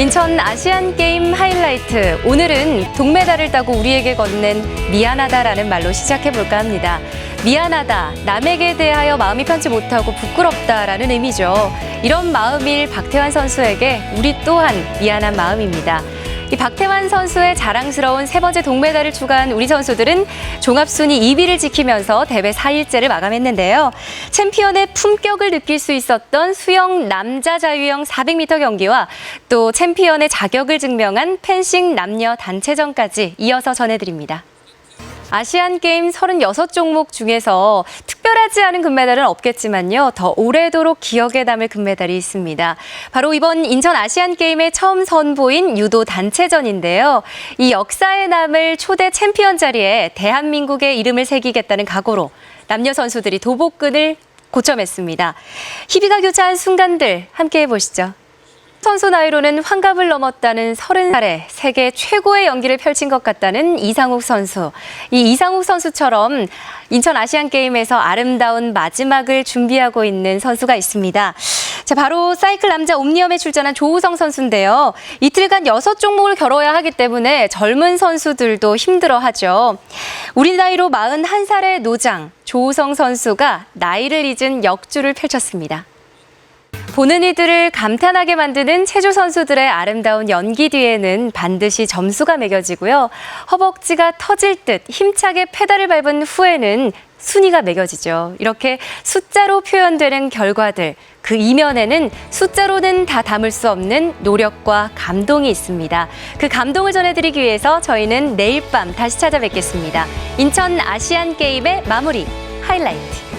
인천 아시안 게임 하이라이트. 오늘은 동메달을 따고 우리에게 건넨 미안하다라는 말로 시작해 볼까 합니다. 미안하다. 남에게 대하여 마음이 편치 못하고 부끄럽다라는 의미죠. 이런 마음일 박태환 선수에게 우리 또한 미안한 마음입니다. 이 박태환 선수의 자랑스러운 세 번째 동메달을 추가한 우리 선수들은 종합순위 2위를 지키면서 대회 4일째를 마감했는데요. 챔피언의 품격을 느낄 수 있었던 수영 남자 자유형 400m 경기와 또 챔피언의 자격을 증명한 펜싱 남녀 단체전까지 이어서 전해드립니다. 아시안 게임 36종목 중에서 특 않은 금메달은 없겠지만요. 더 오래도록 기억에 남을 금메달이 있습니다. 바로 이번 인천 아시안 게임의 처음 선보인 유도 단체전인데요. 이 역사에 남을 초대 챔피언 자리에 대한민국의 이름을 새기겠다는 각오로 남녀 선수들이 도복근을 고점했습니다. 희비가 교차한 순간들 함께 해보시죠. 선수 나이로는 환갑을 넘었다는 30살에 세계 최고의 연기를 펼친 것 같다는 이상욱 선수. 이 이상욱 선수처럼 인천 아시안 게임에서 아름다운 마지막을 준비하고 있는 선수가 있습니다. 자, 바로 사이클 남자 옴니엄에 출전한 조우성 선수인데요. 이틀간 여섯 종목을 겨뤄야 하기 때문에 젊은 선수들도 힘들어하죠. 우리 나이로 41살의 노장 조우성 선수가 나이를 잊은 역주를 펼쳤습니다. 보는 이들을 감탄하게 만드는 체조 선수들의 아름다운 연기 뒤에는 반드시 점수가 매겨지고요. 허벅지가 터질 듯 힘차게 페달을 밟은 후에는 순위가 매겨지죠. 이렇게 숫자로 표현되는 결과들, 그 이면에는 숫자로는 다 담을 수 없는 노력과 감동이 있습니다. 그 감동을 전해드리기 위해서 저희는 내일 밤 다시 찾아뵙겠습니다. 인천 아시안 게임의 마무리 하이라이트.